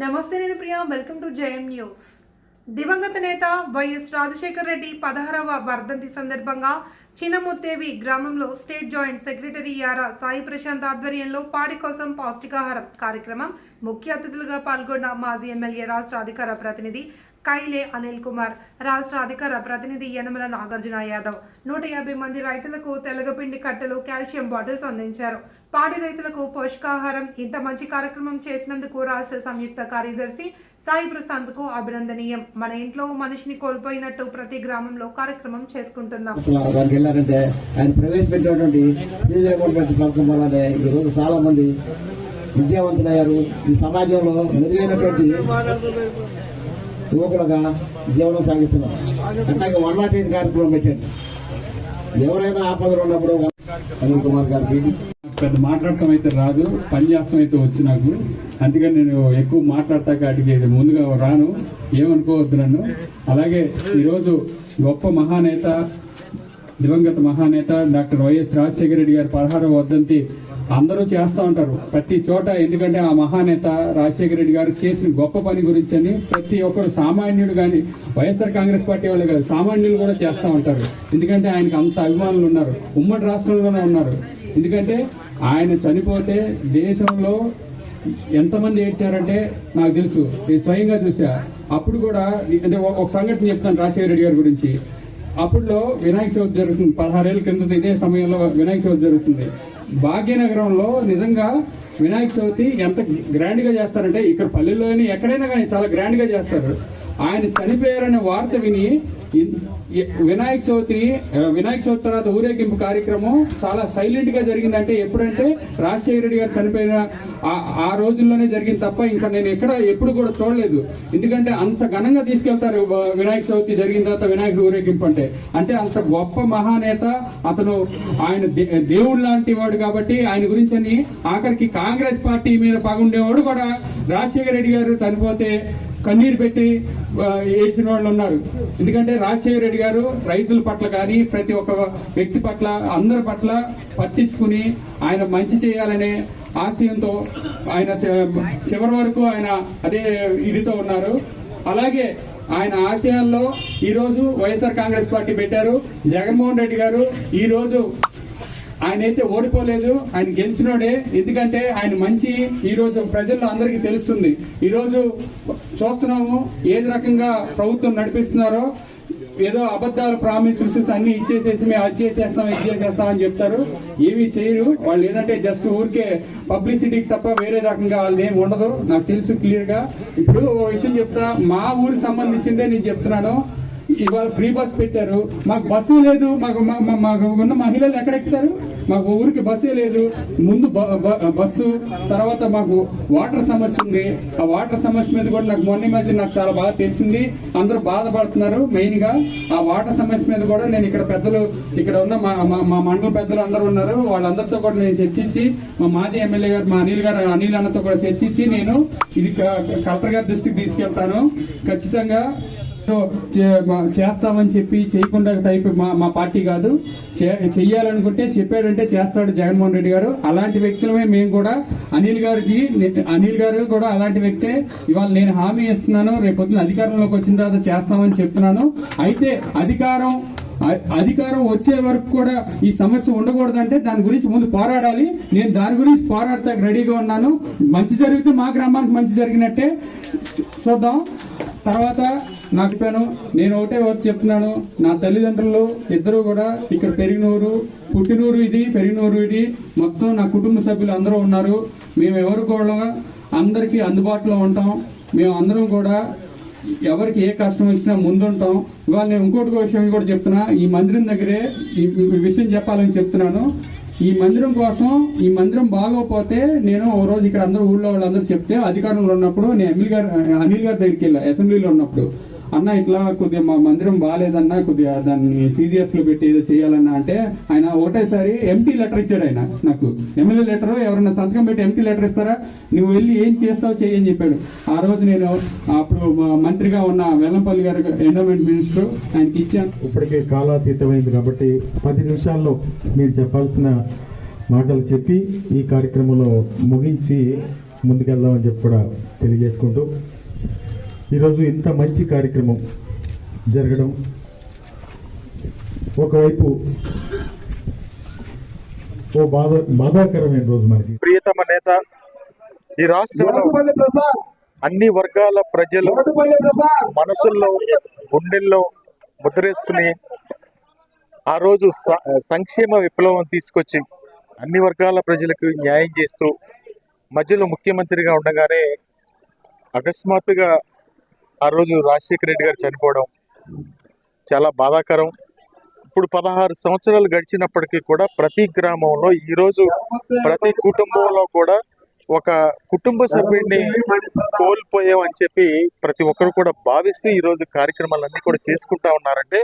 నమస్తే నేను Priya welcome to JM news దివంగత నేత వైఎస్ రాజశేఖర రెడ్డి పదహారవ వర్ధంతి సందర్భంగా చిన్నముత్తేవి గ్రామంలో స్టేట్ జాయింట్ సెక్రటరీ యారా సాయి ప్రశాంత్ ఆధ్వర్యంలో పాడి కోసం పౌష్టికాహారం కార్యక్రమం ముఖ్య అతిథులుగా పాల్గొన్న మాజీ ఎమ్మెల్యే రాష్ట్ర అధికార ప్రతినిధి కైలే అనిల్ కుమార్. రాష్ట్ర అధికార ప్రతినిధి యనమల నాగార్జున యాదవ్. నూట యాభై మంది రైతులకు తెలగపిండి కట్టెలు కాల్షియం బాటిల్స్ అందించారు. పాడి రైతులకు పోషకాహారం ఇంత మంచి కార్యక్రమం చేసినందుకు రాష్ట్ర సంయుక్త కార్యదర్శి సాయి ప్రశాంత్కు అభినందనీయం. మన ఇంట్లో మనిషిని కోల్పోయినట్టు ప్రతి గ్రామంలో కార్యక్రమం చేసుకుంటున్నాం. దానికి వెళ్ళారంటే ఆయన ప్రవేశపెట్టినటువంటి పథకం వల్లనే ఈరోజు చాలా మంది విద్యావంతులయ్యారు. ఈ సమాజంలో మెరుగైనటువంటి యువకులుగా జీవనం సాగిస్తున్నారు అట్లాగే వన్ నాట్ ఎయిట్ కార్యక్రమం పెట్టండి ఎవరైనా ఆపదలు ఉన్నప్పుడు అనిల్ కుమార్ గారికి పెద్ద మాట్లాడటం అయితే రాదు పని చేస్తాం అయితే వచ్చి నాకు. అందుకని నేను ఎక్కువ మాట్లాడతా అడిగేది ముందుగా రాను. ఏమనుకోవద్దు నన్ను. అలాగే ఈరోజు గొప్ప మహానేత దివంగత మహానేత డాక్టర్ వైఎస్ రాజశేఖర రెడ్డి గారి పదహారవ వద్దంతి అందరూ చేస్తూ ఉంటారు. ప్రతి చోట ఎందుకంటే ఆ మహానేత రాజశేఖర రెడ్డి గారు చేసిన గొప్ప పని గురించి అని ప్రతి ఒక్కరు సామాన్యుడు కానీ వైఎస్ఆర్ కాంగ్రెస్ పార్టీ వాళ్ళు కాదు సామాన్యులు కూడా చేస్తూ ఉంటారు. ఎందుకంటే ఆయనకు అంత అభిమానులు ఉన్నారు. ఉమ్మడి రాష్ట్రంలోనే ఉన్నారు. ఎందుకంటే ఆయన చనిపోతే దేశంలో ఎంతమంది ఏడ్చారంటే నాకు తెలుసు. నేను స్వయంగా చూసా. అప్పుడు కూడా అంటే ఒక- సంఘటన చెప్తాను రాజశేఖర రెడ్డి గారి గురించి. అప్పుడులో వినాయక చవితి జరుగుతుంది. పదహారేళ్ళ కింద ఇదే సమయంలో వినాయక చవితి జరుగుతుంది. భాగ్యనగరంలో నిజంగా వినాయక చవితి ఎంత గ్రాండ్గా చేస్తారంటే ఇక్కడ పల్లెల్లోని ఎక్కడైనా కానీ చాలా గ్రాండ్గా చేస్తారు. ఆయన చనిపోయారనే వార్త విని వినాయక చవితిని వినాయక చవితి తర్వాత ఊరేగింపు కార్యక్రమం చాలా సైలెంట్గా జరిగిందంటే ఎప్పుడంటే రాజశేఖర రెడ్డి గారు చనిపోయిన ఆ- ఆ రోజుల్లోనే జరిగింది తప్ప ఇంకా నేను ఎక్కడ ఎప్పుడు కూడా చూడలేదు. ఎందుకంటే అంత ఘనంగా తీసుకెళ్తారు వినాయక చవితి జరిగిన తర్వాత వినాయకుడు ఊరేగింపు అంటే. అంటే అంత గొప్ప మహానేత అతను ఆయన దే- దేవుడు లాంటి వాడు కాబట్టి ఆయన గురించి అని ఆఖరికి కాంగ్రెస్ పార్టీ మీద పగుండేవాడు కూడా రాజశేఖర రెడ్డి గారు చనిపోతే కన్నీరు పెట్టి ఏడ్చిన వాళ్ళు ఉన్నారు. ఎందుకంటే రాజశేఖర రెడ్డి గారు రైతుల పట్ల కానీ ప్రతి ఒక్క వ్యక్తి పట్ల అందరి పట్ల పట్టించుకుని ఆయన మంచి చేయాలనే ఆశయంతో ఆయన చివరి వరకు ఆయన అదే ఇదితో ఉన్నారు. అలాగే ఆయన ఆశయాల్లో ఈరోజు వైఎస్ఆర్ కాంగ్రెస్ పార్టీ పెట్టారు. జగన్మోహన్ రెడ్డి గారు ఈరోజు ఆయన అయితే ఓడిపోలేదు ఆయన గెలిచినోడే. ఎందుకంటే ఆయన మంచి ఈరోజు ప్రజల్లో అందరికీ తెలుస్తుంది. ఈరోజు చూస్తున్నాము ఏది రకంగా ప్రభుత్వం నడిపిస్తున్నారో. ఏదో అబద్ధాలు ప్రామిసెస్ అన్ని ఇచ్చేసేసి మేము అది చేసేస్తాం ఇది చేసేస్తాం అని చెప్తారు. ఏమీ చేయరు. వాళ్ళు ఏంటంటే జస్ట్ ఊరికే పబ్లిసిటీకి తప్ప వేరే రకంగా వాళ్ళు ఏమి ఉండదు. నాకు తెలుసు క్లియర్గా. ఇప్పుడు ఓ విషయం చెప్తున్నా. మా ఊరికి సంబంధించిందే నేను చెప్తున్నాను. ఇవాళ ఫ్రీ బస్ పెట్టారు. మాకు బస్సు లేదు. మాకు మా- మా- మాకు ఉన్న మహిళలు ఎక్కడెక్కుతారు మాకు ఊరికి బస్సే లేదు. ముందు బ- బస్సు తర్వాత మాకు వాటర్ సమస్య ఉంది. ఆ వాటర్ సమస్య మీద కూడా నాకు మొన్న మధ్య నాకు చాలా బాగా తెలిసింది. అందరూ బాధపడుతున్నారు మెయిన్గా ఆ వాటర్ సమస్య మీద కూడా నేను ఇక్కడ పెద్దలు ఇక్కడ ఉన్న మా మా- మండల పెద్దలు అందరూ ఉన్నారు. వాళ్ళందరితో కూడా నేను చర్చించి మా మాజీ ఎమ్మెల్యే గారు మా అనిల్ గారు అనిల్ అన్నతో కూడా చర్చించి నేను ఇది క- కలెక్టర్ గారి దృష్టికి తీసుకెళ్తాను. ఖచ్చితంగా సో చే- మా- చేస్తామని చెప్పి చేయకుండా టైప్ మా మా పార్టీ కాదు. చే- చెయ్యాలనుకుంటే చెప్పాడంటే చేస్తాడు జగన్మోహన్ రెడ్డి గారు. అలాంటి వ్యక్తులమే మేము కూడా. అనిల్ గారికి అనిల్ గారు కూడా అలాంటి వ్యక్తే. ఇవాళ నేను హామీ ఇస్తున్నాను. రేపు పొద్దున అధికారంలోకి వచ్చిన తర్వాత చేస్తామని చెప్తున్నాను. అయితే అధికారం అధికారం వచ్చే వరకు కూడా ఈ సమస్య ఉండకూడదంటే దాని గురించి ముందు పోరాడాలి. నేను దాని గురించి పోరాడతానికి రెడీగా ఉన్నాను. మంచి జరిగితే మా గ్రామానికి మంచి జరిగినట్టే. చూద్దాం. తర్వాత నాకు చెప్పాను నేను ఒకటే ఒకటి చెప్తున్నాను. నా తల్లిదండ్రులు ఇద్దరు కూడా ఇక్కడ పెరిగినూరు పుట్టినూరు ఇది పెరిగినూరు ఇది. మొత్తం నా కుటుంబ సభ్యులు అందరూ ఉన్నారు. మేము ఎవరు కూడా అందరికీ అందుబాటులో ఉంటాం. మేము అందరం కూడా ఎవరికి ఏ కష్టం వచ్చినా ముందుంటాం. ఇవాళ నేను ఇంకోటి విషయం కూడా చెప్తున్నా. ఈ మందిరం దగ్గరే ఈ విషయం చెప్పాలని చెప్తున్నాను. ఈ మందిరం కోసం ఈ మందిరం బాగోపోతే నేను ఓ రోజు ఇక్కడ అందరూ ఊళ్ళో వాళ్ళందరూ చెప్తే అధికారంలో ఉన్నప్పుడు నేను అనిల్ గారు అనిల్ గారి దగ్గరికి వెళ్ళా అసెంబ్లీలో ఉన్నప్పుడు. అన్న ఇట్లా కొద్దిగా మా మందిరం బాగాలేదన్నా కొద్దిగా దాన్ని సీజీఎఫ్లో పెట్టి ఏదో చేయాలన్నా అంటే ఆయన ఒకటేసారి ఎంటీ లెటర్ ఇచ్చాడు ఆయన నాకు. ఎమ్మెల్యే లెటర్ ఎవరైనా సంతకం పెట్టి ఎంటీ లెటర్ ఇస్తారా? నువ్వు వెళ్ళి ఏం చేస్తావు చేయని చెప్పాడు. ఆ రోజు నేను అప్పుడు మా మంత్రిగా ఉన్న వెల్లంపల్లి గారు ఎండోమెంట్ మినిస్టర్ ఆయనకి ఇచ్చాను. ఇప్పటికే కాలాతీతమైంది కాబట్టి పది నిమిషాల్లో మీరు చెప్పాల్సిన మాటలు చెప్పి ఈ కార్యక్రమంలో ముగించి ముందుకెళ్దామని చెప్పి కూడా తెలియజేసుకుంటూ ఈరోజు ఇంత మంచి కార్యక్రమం జరగడం ఒకవైపు ఓ బాధ బాధాకరమైన రోజు మనకి. ప్రియతమ నేత ఈ రాష్ట్రంలో అన్ని వర్గాల ప్రజలు మనసుల్లో గుండెల్లో ముద్రేసుకుని ఆ రోజు సంక్షేమ విప్లవం తీసుకొచ్చి అన్ని వర్గాల ప్రజలకు న్యాయం చేస్తూ మధ్యలో ముఖ్యమంత్రిగా ఉండగానే అకస్మాత్తుగా ఆ రోజు రాజశేఖర రెడ్డి గారు చనిపోవడం చాలా బాధాకరం. ఇప్పుడు పదహారు సంవత్సరాలు గడిచినప్పటికీ కూడా ప్రతి గ్రామంలో ఈరోజు ప్రతి కుటుంబంలో కూడా ఒక కుటుంబ సభ్యుడిని కోల్పోయాం అని చెప్పి ప్రతి ఒక్కరు కూడా భావిస్తూ ఈరోజు కార్యక్రమాలన్నీ కూడా చేసుకుంటా ఉన్నారంటే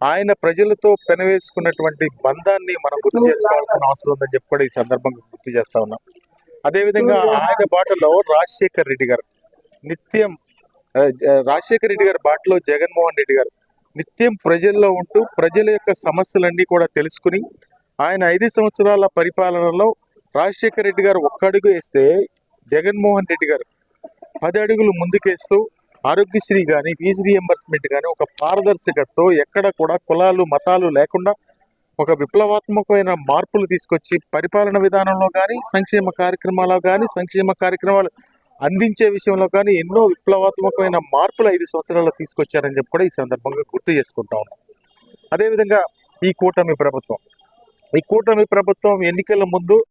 ఆయన ప్రజలతో పెనవేసుకున్నటువంటి బంధాన్ని మనం గుర్తు చేసుకోవాల్సిన అవసరం ఉందని చెప్పి కూడా ఈ సందర్భంగా గుర్తు చేస్తా ఉన్నాం. అదేవిధంగా ఆయన బాటలో రాజశేఖర్ రెడ్డి గారు నిత్యం రాజశేఖర రెడ్డి గారి బాటలో జగన్మోహన్ రెడ్డి గారు నిత్యం ప్రజల్లో ఉంటూ ప్రజల యొక్క సమస్యలన్నీ కూడా తెలుసుకుని ఆయన ఐదు సంవత్సరాల పరిపాలనలో రాజశేఖర రెడ్డి గారు ఒక్క అడుగు వేస్తే జగన్మోహన్ రెడ్డి గారు పది అడుగులు ముందుకేస్తూ ఆరోగ్యశ్రీ కానీ ఫీజు రియంబర్స్మెంట్ కానీ ఒక పారదర్శకతతో ఎక్కడ కూడా కులాలు మతాలు లేకుండా ఒక విప్లవాత్మకమైన మార్పులు తీసుకొచ్చి పరిపాలన విధానంలో కానీ సంక్షేమ కార్యక్రమాల్లో కానీ సంక్షేమ కార్యక్రమాలు అందించే విషయంలో కానీ ఎన్నో విప్లవాత్మకమైన మార్పులు ఐదు సంవత్సరాల్లో తీసుకొచ్చారని చెప్పి కూడా ఈ సందర్భంగా గుర్తు చేసుకుంటా ఉన్నాం. అదేవిధంగా ఈ కూటమి ప్రభుత్వం. ఈ కూటమి ప్రభుత్వం ఎన్నికల ముందు